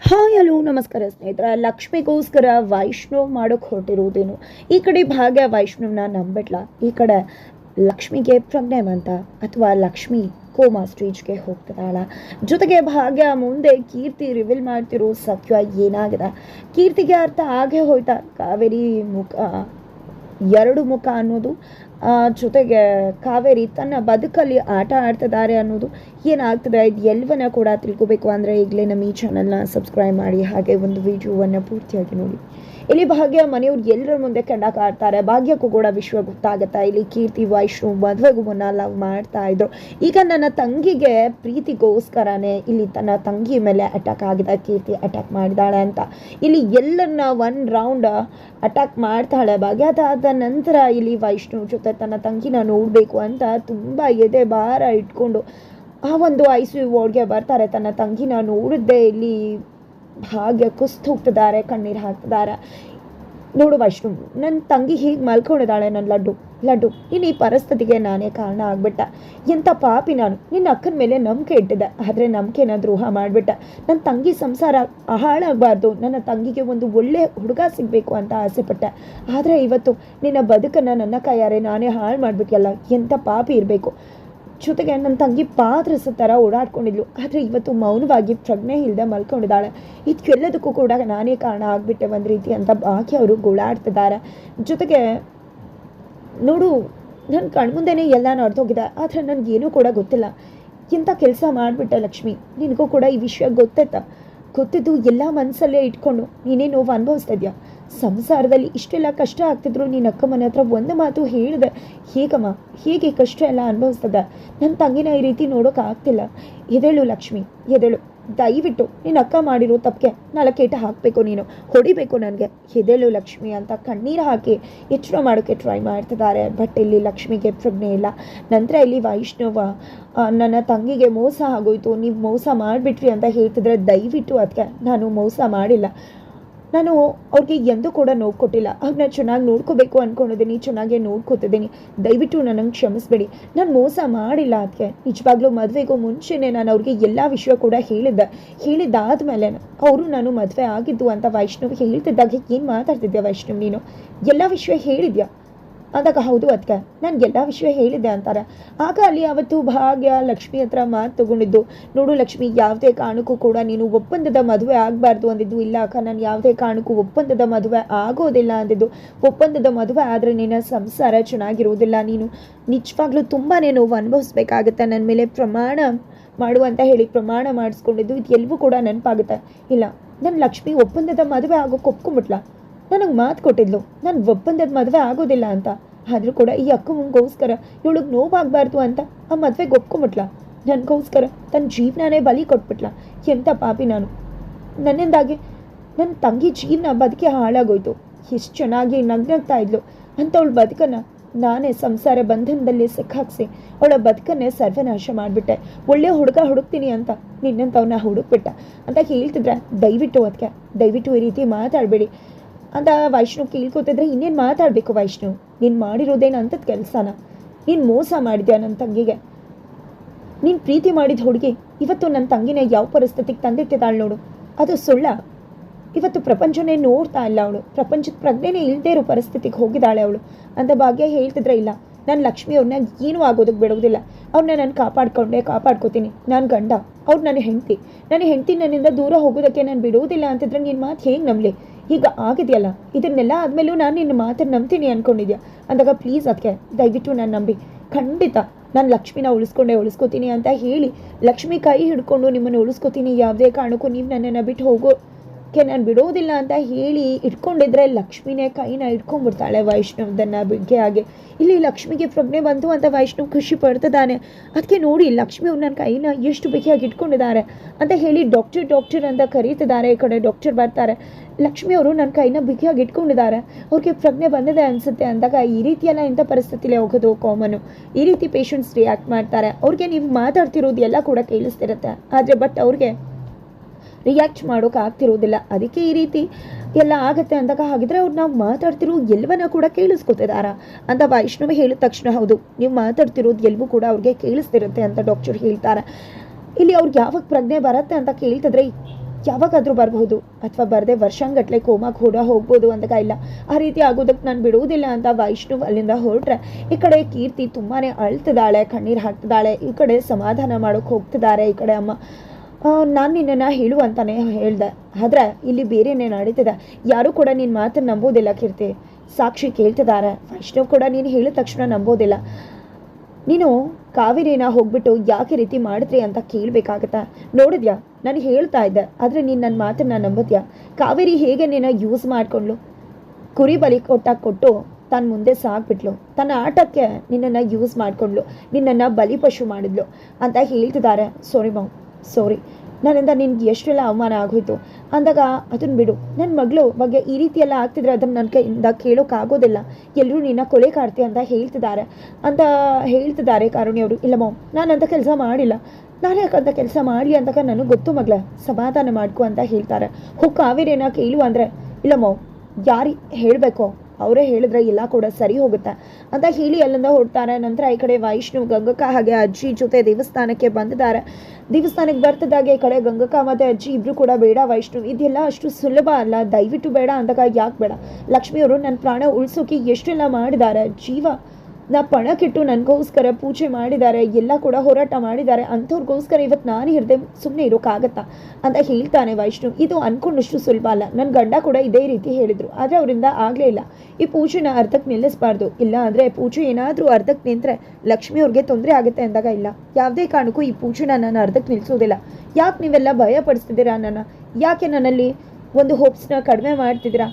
Hi, hello, ನಮಸ್ಕಾರ ಸ್ನೇಹಿತರ. ಲಕ್ಷ್ಮಿಗೋಸ್ಕರ ವೈಷ್ಣವ್ ಮಾಡೋಕ್ಕೆ ಹೊರಟಿರುವುದೇನು ಈ ಕಡೆ ಭಾಗ್ಯ ವೈಷ್ಣವ್ನ ನಂಬಿಟ್ಲ. ಈ ಕಡೆ ಲಕ್ಷ್ಮಿಗೆ ಪ್ರಜ್ಞೆ ಬಂತ ಅಥವಾ ಲಕ್ಷ್ಮಿ ಕೋಮಾ ಸ್ಟೇಜ್ಗೆ ಹೋಗ್ತಿದ್ದಾಳ ಜೊತೆಗೆ ಭಾಗ್ಯ ಮುಂದೆ ಕೀರ್ತಿ ರಿವೀಲ್ ಮಾಡ್ತಿರೋ ಸತ್ಯ ಏನಾಗಿದೆ? ಕೀರ್ತಿಗೆ ಅರ್ಥ ಆಗೇ ಹೋಯ್ತಾ. ಕಾವೇರಿ ಮುಖ, ಎರಡು ಮುಖ ಅನ್ನೋದು ಜೊತೆಗೆ ಕಾವೇರಿ ತನ್ನ ಬದುಕಲ್ಲಿ ಆಟ ಆಡ್ತಿದ್ದಾರೆ ಅನ್ನೋದು ಏನಾಗ್ತದೆ ಇದು ಎಲ್ಲವನ್ನ ಕೂಡ ತಿಳ್ಕೊಬೇಕು ಅಂದರೆ ಈಗಲೇ ನಮ್ಮ ಈ ಚಾನಲ್ನ ಸಬ್ಸ್ಕ್ರೈಬ್ ಮಾಡಿ ಹಾಗೆ ಒಂದು ವಿಡಿಯೋವನ್ನು ಪೂರ್ತಿಯಾಗಿ ನೋಡಿ. ಇಲ್ಲಿ ಭಾಗ್ಯ ಮನೆಯವ್ರು ಎಲ್ಲರ ಮುಂದೆ ಕಂಡಾಕ ಆಡ್ತಾರೆ. ಭಾಗ್ಯಕ್ಕೂ ಕೂಡ ವಿಶ್ವ ಗೊತ್ತಾಗತ್ತಾ. ಇಲ್ಲಿ ಕೀರ್ತಿ ವೈಷ್ಣು ಮದುವೆಗೂ ಮುನ್ನ ಲವ್ ಮಾಡ್ತಾ ಇದ್ರು. ಈಗ ನನ್ನ ತಂಗಿಗೆ ಪ್ರೀತಿಗೋಸ್ಕರನೇ ಇಲ್ಲಿ ತನ್ನ ತಂಗಿ ಮೇಲೆ ಅಟ್ಯಾಕ್ ಆಗಿದೆ. ಕೀರ್ತಿ ಅಟ್ಯಾಕ್ ಮಾಡಿದಾಳೆ ಅಂತ. ಇಲ್ಲಿ ಎಲ್ಲರನ್ನ ಒನ್ ರೌಂಡ್ ಅಟ್ಯಾಕ್ ಮಾಡ್ತಾಳೆ ಭಾಗ್ಯ. ಅದಾದ ನಂತರ ಇಲ್ಲಿ ವೈಷ್ಣು ಜೊತೆ ತನ್ನ ತಂಗಿನ ನೋಡಬೇಕು ಅಂತ ತುಂಬ ಎದೆ ಭಾರ ಇಟ್ಕೊಂಡು ಆ ಒಂದು ಐಸು ವಾರ್ಡ್ಗೆ ಬರ್ತಾರೆ. ತನ್ನ ತಂಗಿನ ನೋಡಿದ್ದೆ ಇಲ್ಲಿ ಭಾಗ್ಯ ಕುಸ್ತು ಹೋಗ್ತಿದ್ದಾರೆ, ಕಣ್ಣೀರು ಹಾಕ್ತಿದ್ದಾರೆ. ನೋಡು ವೈಷ್ಣು ನನ್ನ ತಂಗಿ ಹೀಗೆ ಮಲ್ಕೊಂಡಿದ್ದಾಳೆ ನನ್ನ ಲಡ್ಡು ಲಡ್ಡು. ಇನ್ನು ಈ ಪರಿಸ್ಥಿತಿಗೆ ನಾನೇ ಕಾರಣ ಆಗ್ಬಿಟ್ಟ. ಎಂಥ ಪಾಪಿ ನಾನು. ನಿನ್ನ ಅಕ್ಕನ ಮೇಲೆ ನಂಬಿಕೆ ಇಟ್ಟಿದ್ದೆ. ಆದರೆ ನಂಬಿಕೆನ ದ್ರೋಹ ಮಾಡಿಬಿಟ್ಟ. ನನ್ನ ತಂಗಿ ಸಂಸಾರ ಹಾಳಾಗಬಾರ್ದು. ನನ್ನ ತಂಗಿಗೆ ಒಂದು ಒಳ್ಳೆ ಹುಡುಗ ಸಿಗಬೇಕು ಅಂತ ಆಸೆಪಟ್ಟೆ. ಆದರೆ ಇವತ್ತು ನಿನ್ನ ಬದುಕನ್ನು ನನ್ನ ಕೈಯಾರೆ ನಾನೇ ಹಾಳು ಮಾಡಿಬಿಟ್ಟಿಯಲ್ಲ ಎಂಥ ಪಾಪಿ ಇರಬೇಕು. ಜೊತೆಗೆ ನನ್ನ ತಂಗಿ ಪಾತ್ರಸ ಥರ ಓಡಾಡ್ಕೊಂಡಿದ್ಲು. ಆದರೆ ಇವತ್ತು ಮೌನವಾಗಿ ಪ್ರಜ್ಞೆ ಇಲ್ಲದೆ ಮಲ್ಕೊಂಡಿದ್ದಾಳೆ. ಇದಕ್ಕೆಲ್ಲದಕ್ಕೂ ಕೂಡ ನಾನೇ ಕಾರಣ ಆಗಿಬಿಟ್ಟೆ ಒಂದು ರೀತಿ ಅಂತ ಬಾಕಿ ಅವರು ಗೋಳಾಡ್ತಿದ್ದಾರೆ. ಜೊತೆಗೆ ನೋಡು ನನ್ನ ಕಣ್ಮುಂದೆನೇ ಎಲ್ಲ ನಡೆದೋಗಿದೆ ಆದರೆ ನನಗೇನೂ ಕೂಡ ಗೊತ್ತಿಲ್ಲ. ಇಂಥ ಕೆಲಸ ಮಾಡಿಬಿಟ್ಟೆ ಲಕ್ಷ್ಮಿ. ನಿನಗೂ ಕೂಡ ಈ ವಿಷಯ ಗೊತ್ತಾಯ್ತಾ ಗೊತ್ತಿದ್ದು ಎಲ್ಲ ಮನಸ್ಸಲ್ಲೇ ಇಟ್ಕೊಂಡು ನೀನೇ ನೋವು ಅನುಭವಿಸ್ತಾ ಇದೆಯಾ? ಸಂಸಾರದಲ್ಲಿ ಇಷ್ಟೆಲ್ಲ ಕಷ್ಟ ಆಗ್ತಿದ್ರು, ನೀನು ಅಕ್ಕ ಮನೆ ಹತ್ರ ಒಂದು ಮಾತು ಹೇಳಿದೆ. ಹೇಗಮ್ಮ? ಹೇಗೆ ಕಷ್ಟ ಎಲ್ಲ ಅನುಭವಿಸ್ತದ? ನನ್ನ ತಂಗಿನ ಈ ರೀತಿ ನೋಡೋಕೆ ಆಗ್ತಿಲ್ಲ. ಎದೇಳು ಲಕ್ಷ್ಮಿ, ಎದೇಳು. ದಯವಿಟ್ಟು ನಿನ್ನ ಅಕ್ಕ ಮಾಡಿರೋ ತಪ್ಪಿಗೆ ನಾಲ್ಕೇಟ ಹಾಕಬೇಕು ನೀನು. ಹೊಡಿಬೇಕು ನನಗೆ. ಎದೇಳು ಲಕ್ಷ್ಮಿ ಅಂತ ಕಣ್ಣೀರು ಹಾಕಿ ಎಚ್ಚರ ಮಾಡೋಕ್ಕೆ ಟ್ರೈ ಮಾಡ್ತಿದ್ದಾರೆ. ಬಟ್ ಇಲ್ಲಿ ಲಕ್ಷ್ಮಿಗೆ ಪ್ರಜ್ಞೆ ಇಲ್ಲ. ನಂತರ ಇಲ್ಲಿ ವೈಷ್ಣವ ನನ್ನ ತಂಗಿಗೆ ಮೋಸ ಆಗೋಯ್ತು. ನೀವು ಮೋಸ ಮಾಡಿಬಿಟ್ರಿ ಅಂತ ಹೇಳ್ತಿದ್ರೆ ದಯವಿಟ್ಟು ಅದಕ್ಕೆ ನಾನು ಮೋಸ ಮಾಡಿಲ್ಲ. ನಾನು ಅವ್ರಿಗೆ ಎಂದೂ ಕೂಡ ನೋವು ಕೊಟ್ಟಿಲ್ಲ. ನಾನು ಚೆನ್ನಾಗಿ ನೋಡ್ಕೋಬೇಕು ಅಂದ್ಕೊಂಡಿದ್ದೀನಿ ಚೆನ್ನಾಗೆ ನೋಡ್ಕೋತಿದ್ದೀನಿ. ದಯವಿಟ್ಟು ನನಗೆ ಕ್ಷಮಿಸ್ಬೇಡಿ. ನಾನು ಮೋಸ ಮಾಡಿಲ್ಲ ಅದಕ್ಕೆ ನಿಜವಾಗ್ಲೂ ಮದುವೆಗೂ ಮುಂಚೆನೇ ನಾನು ಅವ್ರಿಗೆ ಎಲ್ಲ ವಿಷಯ ಕೂಡ ಹೇಳಿದ್ದೆ. ಹೇಳಿದ್ದಾದ್ಮೇಲೆ ಅವರು ನಾನು ಮದುವೆ ಆಗಿದ್ದು ಅಂತ ವೈಷ್ಣವ್ ಹೇಳ್ತಿದ್ದಾಗ ಏನು ಮಾತಾಡ್ತಿದ್ದೆ ವೈಷ್ಣವ್ ನೀನು? ಎಲ್ಲ ವಿಷಯ ಹೇಳಿದ್ಯಾ? ಅಂದಾಗ ಹೌದು ಅದಕ್ಕೆ ನನಗೆಲ್ಲ ವಿಷಯ ಹೇಳಿದ್ದೆ ಅಂತಾರೆ. ಆಗ ಅಲ್ಲಿ ಅವತ್ತು ಭಾಗ್ಯ, ಲಕ್ಷ್ಮಿ ಹತ್ರ ಮಾತು ತಗೊಂಡಿದ್ದು. ನೋಡು ಲಕ್ಷ್ಮಿ, ಯಾವುದೇ ಕಾರಣಕ್ಕೂ ಕೂಡ ನೀನು ಒಪ್ಪಂದದ ಮದುವೆ ಆಗಬಾರ್ದು ಅಂದಿದ್ದು. ಇಲ್ಲ ಅಕ್ಕ, ನಾನು ಯಾವುದೇ ಕಾರಣಕ್ಕೂ ಒಪ್ಪಂದದ ಮದುವೆ ಆಗೋದಿಲ್ಲ ಅಂದಿದ್ದು. ಒಪ್ಪಂದದ ಮದುವೆ ಆದರೆ ನಿನ್ನ ಸಂಸಾರ ಚೆನ್ನಾಗಿರೋದಿಲ್ಲ ನೀನು ನಿಜವಾಗ್ಲೂ ತುಂಬಾ ನೋವು ಅನುಭವಿಸ್ಬೇಕಾಗತ್ತೆ. ನನ್ನ ಮೇಲೆ ಪ್ರಮಾಣ ಮಾಡು ಅಂತ ಹೇಳಿ ಪ್ರಮಾಣ ಮಾಡಿಸ್ಕೊಂಡಿದ್ದು. ಇದು ಎಲ್ಲವೂ ಕೂಡ ನೆನಪಾಗುತ್ತೆ. ಇಲ್ಲ ನನ್ನ ಲಕ್ಷ್ಮಿ ಒಪ್ಪಂದದ ಮದುವೆ ಆಗೋಕೆ ಒಪ್ಕೊಂಬಿಟ್ಲ ನನಗೆ ಮಾತು ಕೊಟ್ಟಿದ್ಲು. ನಾನು ಒಪ್ಪಂದದ ಮದುವೆ ಆಗೋದಿಲ್ಲ ಅಂತ. ಆದರೂ ಕೂಡ ಈ ಅಕ್ಕಂಗೋಸ್ಕರ ಇವಳಿಗೆ ನೋವಾಗಬಾರ್ದು ಅಂತ ಆ ಮದುವೆಗೆ ಒಪ್ಕೊಂಬಿಟ್ಲ. ನನಗೋಸ್ಕರ ತನ್ನ ಜೀವನನೇ ಬಲಿ ಕೊಟ್ಬಿಟ್ಲ. ಎಂಥ ಪಾಪಿ ನಾನು. ನನ್ನಿಂದಾಗಿ ನನ್ನ ತಂಗಿ ಜೀವನ ಬದುಕಿ ಹಾಳಾಗೋಯ್ತು. ಎಷ್ಟು ಚೆನ್ನಾಗಿ ನಗ್ನಗ್ತಾ ಇದ್ಲು. ಅಂಥವಳ ಬದುಕನ್ನು ನಾನೇ ಸಂಸಾರ ಬಂಧನದಲ್ಲಿ ಸಿಕ್ಕಾಕ್ಸಿ ಅವಳ ಬದುಕನ್ನೇ ಸರ್ವನಾಶ ಮಾಡಿಬಿಟ್ಟೆ. ಒಳ್ಳೆ ಹುಡುಗ ಹುಡುಕ್ತೀನಿ ಅಂತ ನಿನ್ನಂತವ್ನ ಹುಡುಕ್ಬಿಟ್ಟ. ಅಂತ ಹೇಳ್ತಿದ್ರೆ ದಯವಿಟ್ಟು ಅದಕ್ಕೆ ದಯವಿಟ್ಟು ಈ ರೀತಿ ಮಾತಾಡಬೇಡಿ. ಅಂತ ವೈಷ್ಣು ಕೇಳ್ಕೊತಿದ್ರೆ ಇನ್ನೇನು ಮಾತಾಡಬೇಕು ವೈಷ್ಣು? ನೀನು ಮಾಡಿರೋದೇನು ಅಂಥದ್ದು ಕೆಲಸನ? ನೀನು ಮೋಸ ಮಾಡಿದ್ಯಾ ನನ್ನ ತಂಗಿಗೆ? ನೀನು ಪ್ರೀತಿ ಮಾಡಿದ ಹುಡುಗಿ ಇವತ್ತು ನನ್ನ ತಂಗಿನ ಯಾವ ಪರಿಸ್ಥಿತಿಗೆ ತಂದಿಟ್ಟಿದ್ದಾಳೆ ನೋಡು. ಅದು ಸುಳ್ಳ. ಇವತ್ತು ಪ್ರಪಂಚನೇ ನೋಡ್ತಾ ಇಲ್ಲ ಅವಳು. ಪ್ರಪಂಚದ ಪ್ರಜ್ಞೆನೇ ಇಲ್ಲದೇ ಇರೋ ಪರಿಸ್ಥಿತಿಗೆ ಹೋಗಿದ್ದಾಳೆ ಅವಳು. ಅಂತ ಭಾಗ್ಯ ಹೇಳ್ತಿದ್ರೆ ಇಲ್ಲ. ನಾನು ಲಕ್ಷ್ಮಿ ಅವ್ರನ್ನ ಏನೂ ಆಗೋದಕ್ಕೆ ಬಿಡೋದಿಲ್ಲ. ಅವ್ರನ್ನ ನಾನು ಕಾಪಾಡ್ಕೊಂಡೆ, ಕಾಪಾಡ್ಕೋತೀನಿ. ನಾನು ಗಂಡ. ಅವ್ರು ನನ್ನ ಹೆಂಡತಿ. ನನ್ನ ಹೆಂಡತಿ ನನ್ನಿಂದ ದೂರ ಹೋಗೋದಕ್ಕೆ ನಾನು ಬಿಡೋದಿಲ್ಲ ಅಂತಿದ್ರೆ ನಿನ್ನ ಮಾತು ಹೇಗೆ ನಂಬಲಿ? ಈಗ ಆಗಿದೆಯಲ್ಲ? ಇದನ್ನೆಲ್ಲ ಆದಮೇಲೂ ನಾನು ನಿನ್ನ ಮಾತನ್ನು ನಂಬ್ತೀನಿ ಅಂದ್ಕೊಂಡಿದ್ಯಾ ಅಂದಾಗ ಪ್ಲೀಸ್ ಅದಕ್ಕೆ ದಯವಿಟ್ಟು ನಾನು ನಂಬಿ. ಖಂಡಿತ, ನಾನು ಲಕ್ಷ್ಮಿನ ಉಳಿಸ್ಕೊಂಡೆ ಉಳಿಸ್ಕೋತೀನಿ ಅಂತ ಹೇಳಿ ಲಕ್ಷ್ಮಿ ಕೈ ಹಿಡ್ಕೊಂಡು ನಿಮ್ಮನ್ನು ಉಳಿಸ್ಕೋತೀನಿ ಯಾವುದೇ ಕಾರಣಕ್ಕೂ ನೀವು ನನ್ನನ್ನು ಬಿಟ್ಟು ಹೋಗೋಕ್ಕೆ ನಾನು ಬಿಡೋದಿಲ್ಲ ಅಂತ ಹೇಳಿ ಇಟ್ಕೊಂಡಿದ್ರೆ ಲಕ್ಷ್ಮಿನೇ ಕೈನ ಇಟ್ಕೊಂಡ್ಬಿಡ್ತಾಳೆ ವೈಷ್ಣವದನ್ನ ಬಿಗ್ಗೆ ಹಾಗೆ. ಇಲ್ಲಿ ಲಕ್ಷ್ಮಿಗೆ ಪ್ರಜ್ಞೆ ಬಂತು ಅಂತ ವೈಷ್ಣವ್ ಖುಷಿ ಪಡ್ತಿದ್ದಾನೆ. ಅದಕ್ಕೆ ನೋಡಿ ಲಕ್ಷ್ಮಿ ಅವ್ರು ನನ್ನ ಕೈನ ಎಷ್ಟು ಬಿಗಿಯಾಗಿ ಇಟ್ಕೊಂಡಿದ್ದಾರೆ ಅಂತ ಹೇಳಿ ಡಾಕ್ಟರ್ ಡಾಕ್ಟರ್ ಅಂತ ಕರೀತಿದ್ದಾರೆ, ಈ ಕಡೆ ಡಾಕ್ಟರ್ ಬರ್ತಾರೆ. ಲಕ್ಷ್ಮಿ ಅವರು ನನ್ನ ಕೈನ ಬಿಗಿಯಾಗಿ ಇಟ್ಕೊಂಡಿದ್ದಾರೆ. ಅವ್ರಿಗೆ ಪ್ರಜ್ಞೆ ಬಂದಿದೆ ಅನಿಸುತ್ತೆ ಅಂದಾಗ ಈ ರೀತಿಯೆಲ್ಲ ಇಂಥ ಪರಿಸ್ಥಿತಿಲಿ ಹೋಗೋದು ಕಾಮನು. ಈ ರೀತಿ ಪೇಷಂಟ್ಸ್ ರಿಯಾಕ್ಟ್ ಮಾಡ್ತಾರೆ. ಅವ್ರಿಗೆ ನೀವು ಮಾತಾಡ್ತಿರೋದು ಎಲ್ಲ ಕೂಡ ಕೇಳಿಸ್ತಿರುತ್ತೆ. ಆದರೆ ಬಟ್ ಅವ್ರಿಗೆ ರಿಯಾಕ್ಟ್ ಮಾಡೋಕೆ ಆಗ್ತಿರೋದಿಲ್ಲ. ಅದಕ್ಕೆ ಈ ರೀತಿ ಎಲ್ಲ ಆಗುತ್ತೆ ಅಂದಾಗ ಹಾಗಿದ್ರೆ ಅವ್ರು ನಾವು ಮಾತಾಡ್ತಿರೋ ಎಲ್ಲವನ್ನ ಕೂಡ ಕೇಳಿಸ್ಕೊತಿದಾರ ಅಂತ ವೈಷ್ಣವ ಹೇಳಿದ ತಕ್ಷಣ ಹೌದು, ನೀವು ಮಾತಾಡ್ತಿರೋದು ಎಲ್ಲವೂ ಕೂಡ ಅವ್ರಿಗೆ ಕೇಳಿಸ್ತಿರುತ್ತೆ ಅಂತ ಡಾಕ್ಟರ್ ಹೇಳ್ತಾರೆ. ಇಲ್ಲಿ ಅವ್ರಿಗೆ ಯಾವಾಗ ಪ್ರಜ್ಞೆ ಬರುತ್ತೆ ಅಂತ ಕೇಳ್ತಿದ್ರೆ ಯಾವಾಗಾದರೂ ಬರಬಹುದು. ಅಥವಾ ಬರದೆ ವರ್ಷಂಗಟ್ಲೆ ಕೋಮಾಕ್ ಕೂಡ ಹೋಗ್ಬೋದು ಅಂದಾಗ ಇಲ್ಲ. ಆ ರೀತಿ ಆಗೋದಕ್ಕೆ ನಾನು ಬಿಡುವುದಿಲ್ಲ ಅಂತ ವೈಷ್ಣು ಅಲ್ಲಿಂದ ಹೊರಟ್ರೆ ಈ ಕಡೆ ಕೀರ್ತಿ ತುಂಬಾ ಅಳ್ತಿದ್ದಾಳೆ, ಕಣ್ಣೀರು ಹಾಕ್ತಿದ್ದಾಳೆ, ಈ ಕಡೆ ಸಮಾಧಾನ ಮಾಡೋಕೆ ಹೋಗ್ತಿದ್ದಾರೆ ಈ ಕಡೆ ಅಮ್ಮ. ನಾನು ನಿನ್ನನ್ನು ಹೇಳು ಅಂತಾನೆ ಹೇಳ್ದೆ. ಆದರೆ ಇಲ್ಲಿ ಬೇರೆನೇ ನಡೀತಿದೆ. ಯಾರೂ ಕೂಡ ನಿನ್ನ ಮಾತು ನಂಬೋದಿಲ್ಲ ಕೀರ್ತಿ. ಸಾಕ್ಷಿ ಕೇಳ್ತಿದ್ದಾರೆ. ವೈಷ್ಣವ್ ಕೂಡ ನೀನು ಹೇಳಿದ ತಕ್ಷಣ ನಂಬೋದಿಲ್ಲ. ನೀನು ಕಾವೇರಿನ ಹೋಗ್ಬಿಟ್ಟು ಯಾಕೆ ರೀತಿ ಮಾಡಿದ್ರಿ ಅಂತ ಕೇಳಬೇಕಾಗತ್ತೆ. ನೋಡಿದ್ಯಾ? ನಾನು ಹೇಳ್ತಾ ಇದ್ದೆ. ಆದರೆ ನೀನು ನನ್ನ ಮಾತನ್ನ ನಂಬದ್ಯಾ? ಕಾವೇರಿ ಹೇಗೆ ನೀನು ಯೂಸ್ ಮಾಡಿಕೊಂಡ್ಲು? ಕುರಿ ಬಲಿ ಕೊಟ್ಟಾಗ ಕೊಟ್ಟು ತನ್ನ ಮುಂದೆ ಸಾಕ್ಬಿಟ್ಲು. ತನ್ನ ಆಟಕ್ಕೆ ನಿನ್ನನ್ನು ಯೂಸ್ ಮಾಡಿಕೊಂಡ್ಲು. ನಿನ್ನನ್ನು ಬಲಿಪಶು ಮಾಡಿದ್ಲು ಅಂತ ಹೇಳ್ತಿದ್ದಾರೆ ಸೋರಿ ಮಾಮ್ ಸಾರಿ ನನ್ನಿಂದ ನಿನ್ಗೆ ಎಷ್ಟೆಲ್ಲ ಅವಮಾನ ಆಗೋಯ್ತು? ಅಂದಾಗ ಅದನ್ನು ಬಿಡು. ನನ್ನ ಮಗಳು ಬಗ್ಗೆ ಈ ರೀತಿ ಎಲ್ಲ ಆಗ್ತಿದ್ರೆ ಅದನ್ನು ನನ್ನ ಕೈಯಿಂದ ಕೇಳೋಕ್ಕಾಗೋದಿಲ್ಲ ಎಲ್ಲರೂ ನಿನ್ನ ಕೊಲೆ ಕಾಡ್ತಿ ಅಂತ ಹೇಳ್ತಿದ್ದಾರೆ. ಅಂತ ಹೇಳ್ತಿದ್ದಾರೆ ಕಾರುಣ್ಯವರು ಇಲ್ಲ ಇಲ್ಲಮ್ಮ ನಾನು ಅಂತ ಕೆಲಸ ಮಾಡಿಲ್ಲ. ನಾನು ಯಾಕಂತ ಕೆಲಸ ಮಾಡಲಿ ಅಂತಕ ನನಗೆ ಗೊತ್ತು ಮಗಳ, ಸಮಾಧಾನ ಮಾಡ್ಕೊ ಅಂತ ಹೇಳ್ತಾರೆ. ಹೋ ಕಾವೇರಿನ ಕೇಳು ಅಂದರೆ ಇಲ್ಲಮ್ಮ ಯಾರು ಹೇಳಬೇಕೋ? ಅವರೇ ಹೇಳಿದ್ರೆ ಎಲ್ಲ ಕೂಡ, ಸರಿ ಹೋಗುತ್ತೆ ಅಂತ ಹೇಳಿ ಅಲ್ಲಿಂದ ಹೊರಡ್ತಾರೆ. ನಂತರ ಈ ಕಡೆ ವೈಷ್ಣು, ಗಂಗಕ್ಕ ಹಾಗೆ ಅಜ್ಜಿ ಜೊತೆ ದೇವಸ್ಥಾನಕ್ಕೆ ಬಂದಿದ್ದಾರೆ. ದೇವಸ್ಥಾನಕ್ಕೆ ಬರ್ತಿದ್ದಾಗ ಈ ಕಡೆ ಗಂಗಕ್ಕ ಮತ್ತು ಅಜ್ಜಿ ಇಬ್ರು ಕೂಡ ಬೇಡ ವೈಷ್ಣು, ಇದೆಲ್ಲ ಅಷ್ಟು ಸುಲಭ ಅಲ್ಲ, ದಯವಿಟ್ಟು ಬೇಡ ಅಂದಾಗ ಯಾಕೆ ಬೇಡ? ಲಕ್ಷ್ಮಿಯವರು, ನನ್ನ ಪ್ರಾಣ ಉಳಿಸೋಕೆ ಎಷ್ಟೆಲ್ಲ ಮಾಡಿದ್ದಾರೆ, ಜೀವ ನಾ ಪಣಕ್ಕಿಟ್ಟು ನನಗೋಸ್ಕರ ಪೂಜೆ ಮಾಡಿದ್ದಾರೆ, ಎಲ್ಲ ಕೂಡ ಹೋರಾಟ ಮಾಡಿದ್ದಾರೆ, ಅಂಥವ್ರಿಗೋಸ್ಕರ ಇವತ್ತು ನಾನು ಹಿಡ್ದೆ ಸುಮ್ಮನೆ ಇರೋಕ್ಕಾಗತ್ತಾ ಅಂತ ಹೇಳ್ತಾನೆ ವೈಷ್ಣವ್ ಇದು ಅಂದ್ಕೊಂಡಷ್ಟು ಸುಲಭ ಅಲ್ಲ. ನನ್ನ ಗಂಡ ಕೂಡ ಇದೇ ರೀತಿ ಹೇಳಿದರು. ಆದರೆ ಅವರಿಂದ ಆಗಲೇ ಇಲ್ಲ. ಈ ಪೂಜೆನ ಅರ್ಧಕ್ಕೆ ನಿಲ್ಲಿಸಬಾರ್ದು. ಇಲ್ಲ ಅಂದರೆ ಪೂಜೆ ಏನಾದರೂ ಅರ್ಧಕ್ಕೆ ನಿಂತರೆ ಲಕ್ಷ್ಮಿ ಅವ್ರಿಗೆ ತೊಂದರೆ ಆಗುತ್ತೆ ಅಂದಾಗ ಇಲ್ಲ. ಯಾವುದೇ ಕಾರಣಕ್ಕೂ ಈ ಪೂಜೆನ ನಾನು ಅರ್ಧಕ್ಕೆ ನಿಲ್ಲಿಸೋದಿಲ್ಲ ಯಾಕೆ ನೀವೆಲ್ಲ ಭಯ ಪಡಿಸ್ತಿದ್ದೀರಾ ನನ್ನ? ಯಾಕೆ ನನ್ನಲ್ಲಿ ಒಂದು ಹೋಪ್ಸ್ನ ಕಡಿಮೆ ಮಾಡ್ತಿದ್ದೀರಾ?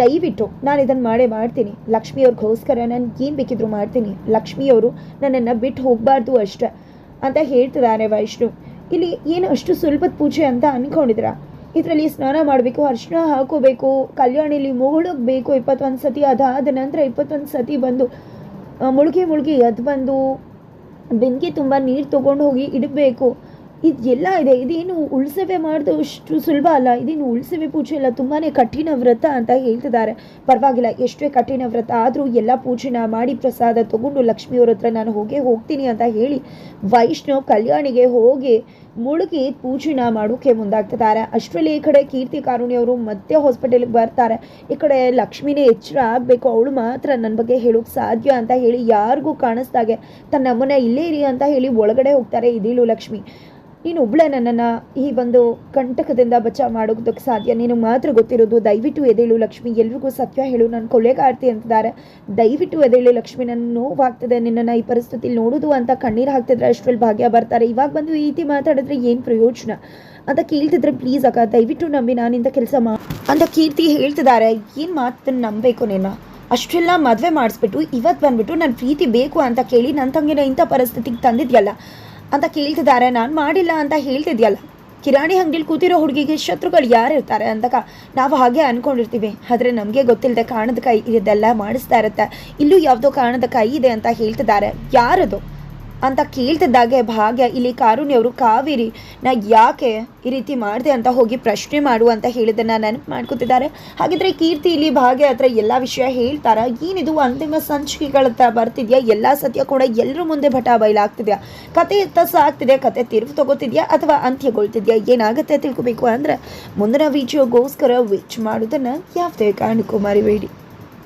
ದಯವಿಟ್ಟು ನಾನು ಇದನ್ನು ಮಾಡೇ ಮಾಡ್ತೀನಿ. ಲಕ್ಷ್ಮಿಯವ್ರಿಗೋಸ್ಕರ ನಾನು ಏನು ಬೇಕಿದ್ರು ಮಾಡ್ತೀನಿ. ಲಕ್ಷ್ಮಿಯವರು ನನ್ನನ್ನು ಬಿಟ್ಟು ಹೋಗಬಾರ್ದು ಅಷ್ಟೆ ಅಂತ ಹೇಳ್ತಿದ್ದಾರೆ ವೈಷ್ಣು. ಇಲ್ಲಿ ಏನು ಅಷ್ಟು ಸುಲಭದ ಪೂಜೆ ಅಂತ ಅಂದ್ಕೊಂಡಿದ್ರ ಇದರಲ್ಲಿ ಸ್ನಾನ ಮಾಡಬೇಕು ಅರ್ಶಿನ ಹಾಕೋಬೇಕು, ಕಲ್ಯಾಣಿಲಿ ಮುಳುಗಬೇಕು, ಇಪ್ಪತ್ತೊಂದು ಸತಿ ಅದಾದ ನಂತರ ಇಪ್ಪತ್ತೊಂದು ಸತಿ ಬಂದು ಮುಳುಗಿ ಮುಳುಗಿ ಎದ್ದು ಬಂದು, ಬೆಂಕಿ ತುಂಬ ನೀರು ತೊಗೊಂಡು ಹೋಗಿ ಇಡಬೇಕು. ಇದೆಲ್ಲ ಇದೆ. ಇದೇನು ಉಳ್ಸವೆ ಮಾಡಿದ ಅಷ್ಟು ಸುಲಭ ಅಲ್ಲ. ಇದೇನು ಉಳ್ಸವೆ ಪೂಜೆ ಅಲ್ಲ. ತುಂಬಾ ಕಠಿಣ ವ್ರತ ಅಂತ ಹೇಳ್ತಿದ್ದಾರೆ. ಪರವಾಗಿಲ್ಲ, ಎಷ್ಟೇ ಕಠಿಣ ವ್ರತ ಆದರೂ ಎಲ್ಲ ಪೂಜೆನ ಮಾಡಿ ಪ್ರಸಾದ ತಗೊಂಡು ಲಕ್ಷ್ಮಿಯವ್ರ ಹತ್ರ ನಾನು ಹೋಗೇ ಹೋಗ್ತೀನಿ ಅಂತ ಹೇಳಿ ವೈಷ್ಣವ್ ಕಲ್ಯಾಣಿಗೆ ಹೋಗಿ ಮುಳುಗಿ ಪೂಜೆನ ಮಾಡೋಕ್ಕೆ ಮುಂದಾಗ್ತಿದ್ದಾರೆ. ಅಷ್ಟರಲ್ಲಿ ಈ ಕಡೆ ಕೀರ್ತಿ ಕಾರುಣಿಯವರು ಮತ್ತೆ ಹಾಸ್ಪಿಟಲ್ಗೆ ಬರ್ತಾರೆ. ಈ ಕಡೆ ಲಕ್ಷ್ಮಿನೇ ಎಚ್ಚರ ಆಗಬೇಕು. ಅವಳು ಮಾತ್ರ ನನ್ನ ಬಗ್ಗೆ ಹೇಳೋಕೆ ಸಾಧ್ಯ ಅಂತ ಹೇಳಿ ಯಾರಿಗೂ ಕಾಣಿಸ್ದಾಗೆ ತನ್ನ ಮನೆ ಇಲ್ಲೇ ಇರಿ ಅಂತ ಹೇಳಿ ಒಳಗಡೆ ಹೋಗ್ತಾರೆ ಇದೀಳು ಲಕ್ಷ್ಮಿ. ನೀನು ಒಬ್ಳೆ ನನ್ನನ್ನು ಈ ಒಂದು ಕಂಟಕದಿಂದ ಬಚಾವ್ ಮಾಡೋದಕ್ಕೆ ಸಾಧ್ಯ? ನೀನು ಮಾತ್ರ ಗೊತ್ತಿರೋದು ದಯವಿಟ್ಟು ಎದೇಳು ಲಕ್ಷ್ಮಿ. ಎಲ್ರಿಗೂ ಸತ್ಯ ಹೇಳು. ನನ್ನ ಕೊಲೆಗಾರ್ತಿ ಅಂತಿದ್ದಾರೆ. ದಯವಿಟ್ಟು ಎದೆಳು ಲಕ್ಷ್ಮಿ. ನನ್ನ ನೋವಾಗ್ತದೆ. ನಿನ್ನನ್ನು ಈ ಪರಿಸ್ಥಿತಿಲಿ ನೋಡೋದು ಅಂತ ಕಣ್ಣೀರು ಹಾಕ್ತಿದ್ರೆ ಅಷ್ಟರಲ್ಲಿ ಭಾಗ್ಯ ಬರ್ತಾರೆ. ಇವಾಗ ಬಂದು ಈ ರೀತಿ ಮಾತಾಡಿದ್ರೆ ಏನು ಪ್ರಯೋಜನ? ಅಂತ ಕೇಳ್ತಿದ್ರೆ ಪ್ಲೀಸ್ ಅಕ್ಕ, ದಯವಿಟ್ಟು ನಂಬಿ ನಾನಿಂದ ಕೆಲಸ ಮಾ ಅಂತ ಕೀರ್ತಿ ಹೇಳ್ತಿದ್ದಾರೆ. ಏನು ಮಾತನ್ನು ನಂಬಬೇಕು ನಿನ್ನ ಅಷ್ಟೆಲ್ಲ ಮದುವೆ ಮಾಡಿಸ್ಬಿಟ್ಟು ಇವತ್ತು ಬಂದ್ಬಿಟ್ಟು ನನ್ನ ಪ್ರೀತಿ ಬೇಕು ಅಂತ ಕೇಳಿ ನನ್ನ ತಂಗಿನ ಇಂಥ ಪರಿಸ್ಥಿತಿಗೆ ತಂದಿದ್ಯಲ್ಲ? ಅಂತ ಕೇಳ್ತಿದ್ದಾರೆ. ನಾನು ಮಾಡಿಲ್ಲ ಅಂತ ಹೇಳ್ತಿದ್ಯಲ್ಲ. ಕಿರಾಣಿ ಅಂಗಡಿಲಿ ಕೂತಿರೋ ಹುಡುಗಿಗೆ ಶತ್ರುಗಳು ಯಾರು ಇರ್ತಾರೆ ಅಂತಕ ನಾವು ಹಾಗೆ ಅಂದ್ಕೊಂಡಿರ್ತೀವಿ ಆದರೆ ನಮಗೆ ಗೊತ್ತಿಲ್ಲದೆ ಕಾರಣದ ಕೈ ಇದೆಲ್ಲ ಮಾಡಿಸ್ತಾ ಇರುತ್ತೆ. ಇಲ್ಲೂ ಯಾವುದೋ ಕಾರಣದ ಕೈ ಇದೆ ಅಂತ ಹೇಳ್ತಿದ್ದಾರೆ. ಯಾರದು? ಅಂತ ಕೇಳ್ತಿದ್ದಾಗೆ ಭಾಗ್ಯ, ಇಲ್ಲಿ ಕಾರುಣ್ಯವರು ಕಾವೇರಿ, ನಾ ಯಾಕೆ ಈ ರೀತಿ ಮಾಡಿದೆ ಅಂತ ಹೋಗಿ ಪ್ರಶ್ನೆ ಮಾಡು ಅಂತ ಹೇಳಿದ್ದನ್ನು ನೆನಪು ಮಾಡ್ಕೊತಿದ್ದಾರೆ. ಹಾಗಿದ್ರೆ ಕೀರ್ತಿ ಇಲ್ಲಿ ಭಾಗ್ಯ ಹತ್ರ ಎಲ್ಲ ವಿಷಯ ಹೇಳ್ತಾರ? ಏನಿದು ಅಂತಿಮ ಸಂಚಿಕೆಗಳ ಹತ್ರ ಬರ್ತಿದ್ಯಾ? ಎಲ್ಲ ಸತ್ಯ ಕೂಡ ಎಲ್ಲರ ಮುಂದೆ ಭಟ ಬಯಲಾಗ್ತಿದ್ಯಾ? ಕತೆ ತಸ ಆಗ್ತಿದೆಯಾ? ಕತೆ ತಿರುವು ತಗೋತಿದ್ಯಾ? ಅಥವಾ ಅಂತ್ಯಗೊಳ್ತಿದ್ಯಾ? ಏನಾಗುತ್ತೆ ತಿಳ್ಕೊಬೇಕು ಅಂದ್ರೆ ಮುಂದಿನ ವಿಡಿಯೋಗೋಸ್ಕರ ವಿಚ್ ಮಾಡೋದನ್ನ ಯಾವುದೇ ಕಾರಣಕ್ಕೂ ಮರಿಬೇಡಿ.